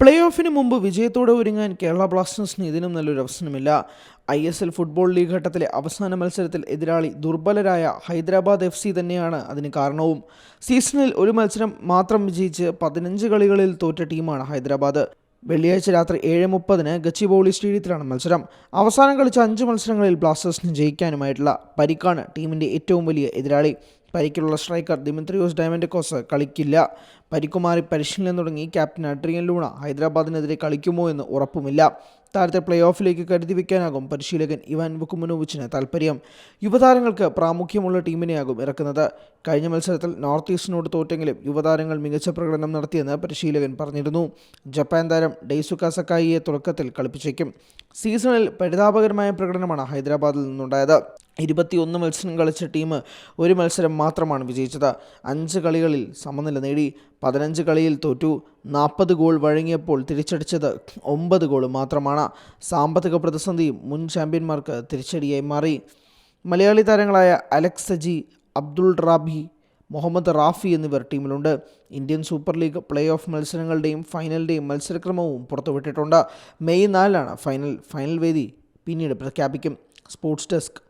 Play ഓഫിന് മുമ്പ് വിജയത്തോടെ ഒരുങ്ങാൻ കേരള ബ്ലാസ്റ്റേഴ്സിന് ഇതിനും നല്ലൊരു അവസരമില്ല. I S L football league ഘട്ടത്തിലെ അവസാന മത്സരത്തിൽ എതിരാളി ദുർബലരായ ഹൈദരാബാദ് എഫ് സി തന്നെയാണ് അതിന് കാരണവും. സീസണിൽ ഒരു മത്സരം മാത്രം വിജയിച്ച് പതിനഞ്ച് കളികളിൽ തോറ്റ ടീമാണ് ഹൈദരാബാദ്. വെള്ളിയാഴ്ച രാത്രി ഏഴ് മുപ്പതിന് ഗച്ചിബോളി സ്റ്റേഡിയത്തിലാണ് മത്സരം. അവസാനം കളിച്ച അഞ്ച് മത്സരങ്ങളിൽ ബ്ലാസ്റ്റേഴ്സിന് ജയിക്കാനുമായിട്ടുള്ള പരിക്കാണ് ടീമിന്റെ ഏറ്റവും വലിയ എതിരാളി. പരിക്കിലുള്ള സ്ട്രൈക്കർ ദിമിത്രിയോസ് ഡയമൻഡ് കോസ് കളിക്കില്ല. പരിക്കുമാറി പരിശീലനം തുടങ്ങി ക്യാപ്റ്റൻ അഡ്രിയൻ ലൂണ ഹൈദരാബാദിനെതിരെ കളിക്കുമോ എന്ന് ഉറപ്പുമില്ല. താരത്തെ പ്ലേ ഓഫിലേക്ക് കരുതി വയ്ക്കാനാകും പരിശീലകൻ ഇവാൻ ബുക്കുമനോവിച്ചിന് താൽപ്പര്യം. യുവതാരങ്ങൾക്ക് പ്രാമുഖ്യമുള്ള ടീമിനെയാകും ഇറക്കുന്നത്. കഴിഞ്ഞ മത്സരത്തിൽ നോർത്ത് ഈസ്റ്റിനോട് തോറ്റെങ്കിലും യുവതാരങ്ങൾ മികച്ച പ്രകടനം നടത്തിയെന്ന് പരിശീലകൻ പറഞ്ഞിരുന്നു. ജപ്പാൻ താരം ഡെയ്സുക തുടക്കത്തിൽ കളിപ്പിച്ചേക്കും. സീസണിൽ പരിതാപകരമായ പ്രകടനമാണ് ഹൈദരാബാദിൽ നിന്നുണ്ടായത്. ഇരുപത്തിയൊന്ന് മത്സരം കളിച്ച ടീം ഒരു മത്സരം മാത്രമാണ് വിജയിച്ചത്. അഞ്ച് കളികളിൽ സമനില നേടി പതിനഞ്ച് കളിയിൽ തോറ്റു. നാൽപ്പത് ഗോൾ വഴങ്ങിയപ്പോൾ തിരിച്ചടിച്ചത് ഒമ്പത് ഗോൾ മാത്രമാണ്. സാമ്പത്തിക പ്രതിസന്ധി മുൻ ചാമ്പ്യന്മാർക്ക് തിരിച്ചടിയായി മാറി. മലയാളി താരങ്ങളായ അലക്സ് സജി അബ്ദുൾ റാബി മുഹമ്മദ് റാഫി എന്നിവർ ടീമിലുണ്ട്. Indian super league play off മത്സരങ്ങളുടെയും ഫൈനലിന്റെയും മത്സരക്രമവും പുറത്തുവിട്ടിട്ടുണ്ട്. മെയ് നാലിലാണ് ഫൈനൽ ഫൈനൽ വേദി പിന്നീട് പ്രഖ്യാപിക്കും. Sports desk